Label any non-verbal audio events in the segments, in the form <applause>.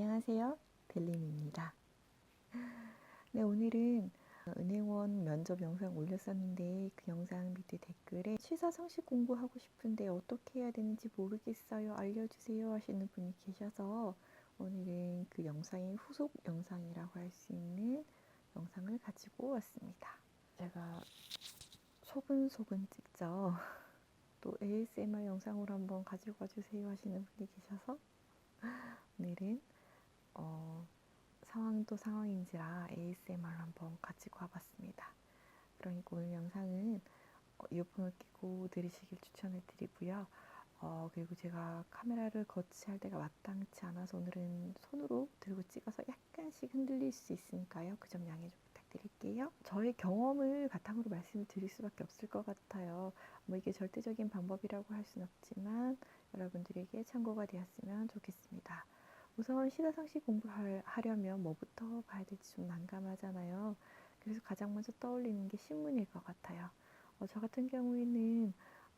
안녕하세요. 벨림입니다. 네, 오늘은 은행원 면접 영상 올렸었는데 그 영상 밑에 댓글에 시사상식 공부하고 싶은데 어떻게 해야 되는지 모르겠어요. 알려주세요 하시는 분이 계셔서 오늘은 그 영상의 후속 영상이라고 할 수 있는 영상을 가지고 왔습니다. 제가 소근소근 찍죠. 또 ASMR 영상으로 한번 가지고 와주세요 하시는 분이 계셔서 오늘은 어, 상황도 상황인지라 ASMR 한번 가지고 와봤습니다. 그러니까 오늘 영상은 어, 이어폰을 끼고 들으시길 추천을 드리고요. 어, 그리고 제가 카메라를 거치할 때가 마땅치 않아서 오늘은 손으로 들고 찍어서 약간씩 흔들릴 수 있으니까요. 그 점 양해 좀 부탁드릴게요. 저의 경험을 바탕으로 말씀을 드릴 수밖에 없을 것 같아요. 뭐 이게 절대적인 방법이라고 할 수는 없지만 여러분들에게 참고가 되었으면 좋겠습니다. 우선 시사상식 공부하려면 뭐부터 봐야 될지 좀 난감하잖아요. 그래서 가장 먼저 떠올리는 게 신문일 것 같아요. 어, 저 같은 경우에는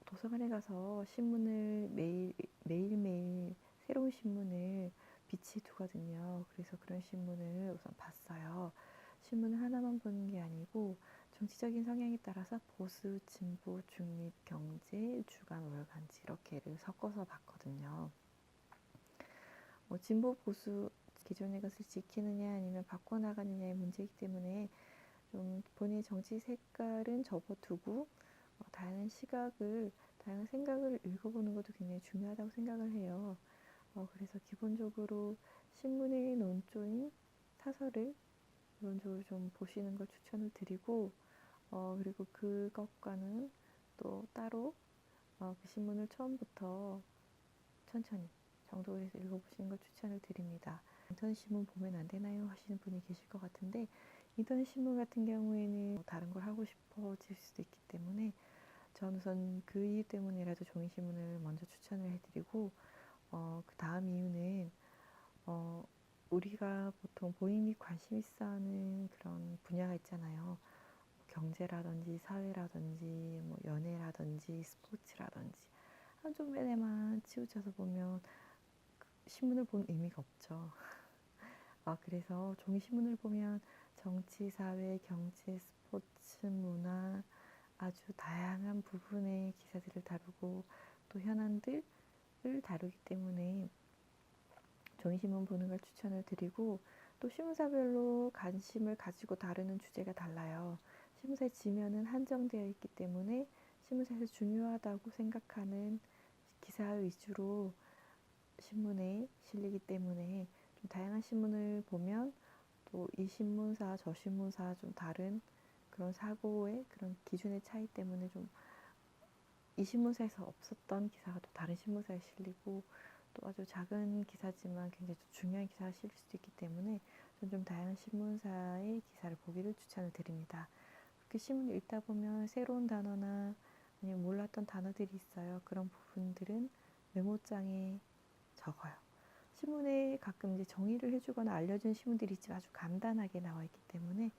도서관에 가서 신문을 매일, 매일매일 새로운 신문을 비치해 두거든요. 그래서 그런 신문을 우선 봤어요. 신문을 하나만 보는 게 아니고 정치적인 성향에 따라서 보수, 진보, 중립, 경제, 주간, 월간지 이렇게를 섞어서 봤거든요. 뭐 진보 보수 기존의 것을 지키느냐 아니면 바꿔나가느냐의 문제이기 때문에 좀 본인의 정치 색깔은 접어두고 어, 다양한 시각을 다양한 생각을 읽어보는 것도 굉장히 중요하다고 생각을 해요. 어, 그래서 기본적으로 신문의 논조인 사설을 기본적으로 좀 보시는 걸 추천을 드리고 어, 그리고 그것과는 또 따로 어, 그 신문을 처음부터 천천히 해서 읽어보시는 걸 추천을 드립니다. 인터넷 신문 보면 안 되나요? 하시는 분이 계실 것 같은데 인터넷 신문 같은 경우에는 뭐 다른 걸 하고 싶어질 수도 있기 때문에 저는 우선 그 이유 때문이라도 종이 신문을 먼저 추천을 해드리고 어, 그 다음 이유는 어, 우리가 보통 본인이 관심 있어 하는 그런 분야가 있잖아요. 뭐 경제라든지 사회라든지 뭐 연애라든지 스포츠라든지 한쪽면에만 치우쳐서 보면 신문을 본 의미가 없죠. <laughs> 아, 그래서 종이 신문을 보면 정치, 사회, 경제, 스포츠, 문화 아주 다양한 부분의 기사들을 다루고 또 현안들을 다루기 때문에 종이신문 보는 걸 추천을 드리고 또 신문사별로 관심을 가지고 다루는 주제가 달라요. 신문사의 지면은 한정되어 있기 때문에 신문사에서 중요하다고 생각하는 기사 위주로 신문에 실리기 때문에 좀 다양한 신문을 보면 또 이 신문사 저 신문사 좀 다른 그런 사고의 그런 기준의 차이 때문에 좀 이 신문사에서 없었던 기사가 또 다른 신문사에 실리고 또 아주 작은 기사지만 굉장히 중요한 기사가 실릴 수도 있기 때문에 좀 다양한 신문사의 기사를 보기를 추천을 드립니다. 그렇게 신문을 읽다 보면 새로운 단어나 아니면 몰랐던 단어들이 있어요. 그런 부분들은 메모장에 적어요. 신문에 가끔 이제 정의를 해주거나 알려준 신문들이 있지만 아주 간단하게 나와 있기 때문에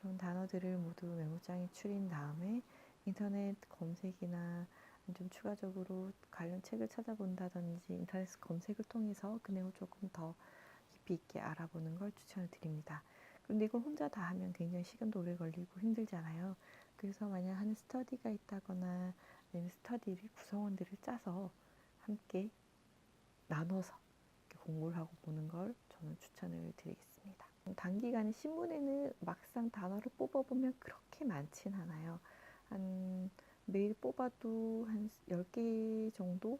그런 단어들을 모두 메모장에 추린 다음에 인터넷 검색이나 좀 추가적으로 관련 책을 찾아본다든지 인터넷 검색을 통해서 그 내용을 조금 더 깊이 있게 알아보는 걸 추천을 드립니다. 그런데 이걸 혼자 다 하면 굉장히 시간도 오래 걸리고 힘들잖아요. 그래서 만약 하는 스터디가 있다거나 아니면 스터디를 구성원들을 짜서 함께 나눠서 공부를 하고 보는 걸 저는 추천을 드리겠습니다. 단기간에 신문에는 막상 단어를 뽑아보면 그렇게 많진 않아요. 한 매일 뽑아도 한 10개 정도?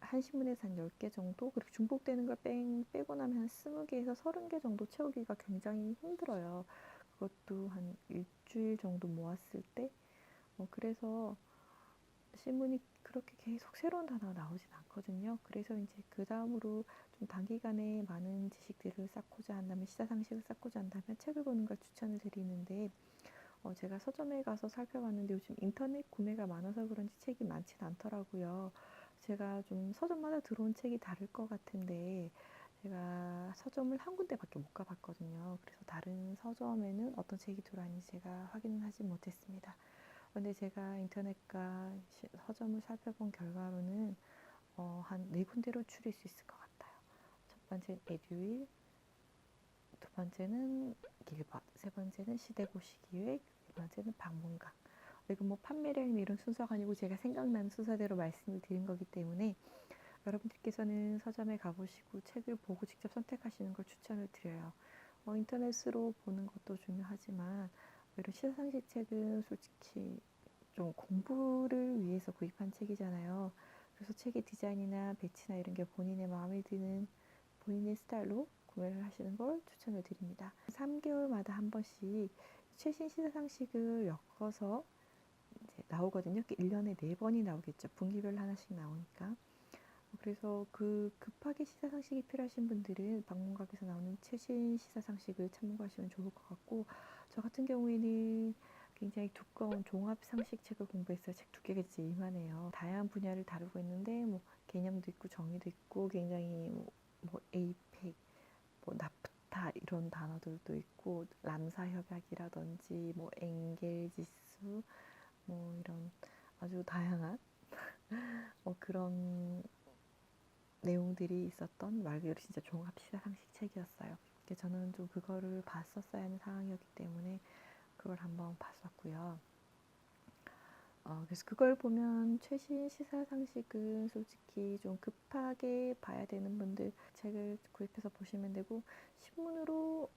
한 신문에서 한 10개 정도? 그리고 중복되는 걸 뺑, 빼고 나면 한 20개에서 30개 정도 채우기가 굉장히 힘들어요. 그것도 한 일주일 정도 모았을 때. 어, 그래서 신문이 그렇게 계속 새로운 단어가 나오진 않거든요. 그래서 이제 그 다음으로 좀 단기간에 많은 지식들을 쌓고자 한다면 시사 상식을 쌓고자 한다면 책을 보는 걸 추천을 드리는데 어, 제가 서점에 가서 살펴봤는데 요즘 인터넷 구매가 많아서 그런지 책이 많진 않더라고요. 제가 좀 서점마다 들어온 책이 다를 것 같은데 제가 서점을 한 군데밖에 못 가봤거든요. 그래서 다른 서점에는 어떤 책이 들어왔는지 제가 확인은 하지 못했습니다. 근데 제가 인터넷과 서점을 살펴본 결과로는 어, 한 네 군데로 추릴 수 있을 것 같아요. 첫 번째는 에듀윌, 두 번째는 길벗, 세 번째는 시대고시기획, 네 번째는 방문각. 이거 뭐 판매량 이런 순서가 아니고 제가 생각나는 순서대로 말씀을 드린 거기 때문에 여러분들께서는 서점에 가보시고 책을 보고 직접 선택하시는 걸 추천을 드려요. 어, 인터넷으로 보는 것도 중요하지만 이런 시사상식 책은 솔직히 좀 공부를 위해서 구입한 책이잖아요. 그래서 책의 디자인이나 배치나 이런 게 본인의 마음에 드는 본인의 스타일로 구매를 하시는 걸 추천을 드립니다. 3개월마다 한 번씩 최신 시사상식을 엮어서 나오거든요. 1년에 4번이 나오겠죠. 분기별로 하나씩 나오니까. 그래서 그 급하게 시사상식이 필요하신 분들은 방문각에서 나오는 최신 시사상식을 참고하시면 좋을 것 같고 저 같은 경우에는 굉장히 두꺼운 종합 상식책을 공부했어요. 책 두께가 진짜 이만해요. 다양한 분야를 다루고 있는데 뭐 개념도 있고 정의도 있고 굉장히 뭐, 뭐 에이펙, 뭐 나프타 이런 단어들도 있고 람사 협약이라든지 뭐 엥겔 지수 뭐 이런 아주 다양한 <laughs> 뭐 그런 내용들이 있었던 말 그대로 진짜 종합 시사 상식 책이었어요. 저는 좀 그거를 봤었어야 하는 상황이었기 때문에 그걸 한번 봤었고요. 어, 그래서 그걸 보면 최신 시사 상식은 솔직히 좀 급하게 봐야 되는 분들 책을 구입해서 보시면 되고 신문으로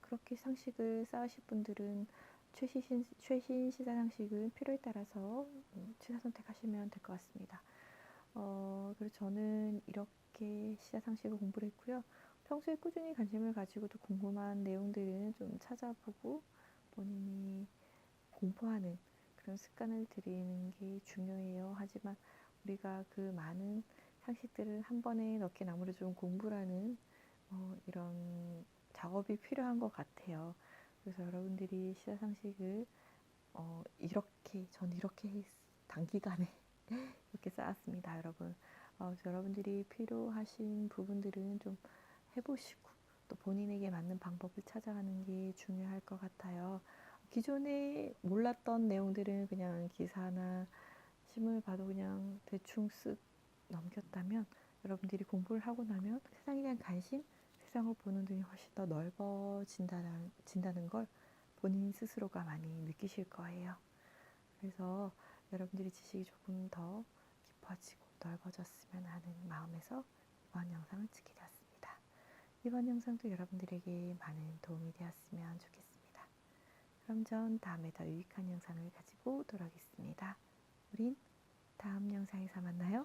그렇게 상식을 쌓으실 분들은 최신, 최신 시사 상식은 필요에 따라서 음, 취사 선택하시면 될 것 같습니다. 어, 그래서 저는 이렇게 시사 상식을 공부를 했고요. 평소에 꾸준히 관심을 가지고도 궁금한 내용들은 좀 찾아보고 본인이 공부하는 그런 습관을 들이는 게 중요해요. 하지만 우리가 그 많은 상식들을 한 번에 넣기엔 아무래도 좀 공부라는 어, 이런 작업이 필요한 것 같아요. 그래서 여러분들이 시사상식을 어, 이렇게 전 이렇게 단기간에 <laughs> 이렇게 쌓았습니다, 여러분. 어, 여러분들이 필요하신 부분들은 좀 해보시고 또 본인에게 맞는 방법을 찾아가는 게 중요할 것 같아요. 기존에 몰랐던 내용들은 그냥 기사나 신문을 봐도 그냥 대충 쓱 넘겼다면 여러분들이 공부를 하고 나면 세상에 대한 관심, 세상을 보는 눈이 훨씬 더 넓어진다는 진다는 걸 본인 스스로가 많이 느끼실 거예요. 그래서 여러분들이 지식이 조금 더 깊어지고 넓어졌으면 하는 마음에서 이번 영상을 찍게 되었습니다. 이번 영상도 여러분들에게 많은 도움이 되었으면 좋겠습니다. 그럼 전 다음에 더 유익한 영상을 가지고 돌아오겠습니다. 우린 다음 영상에서 만나요.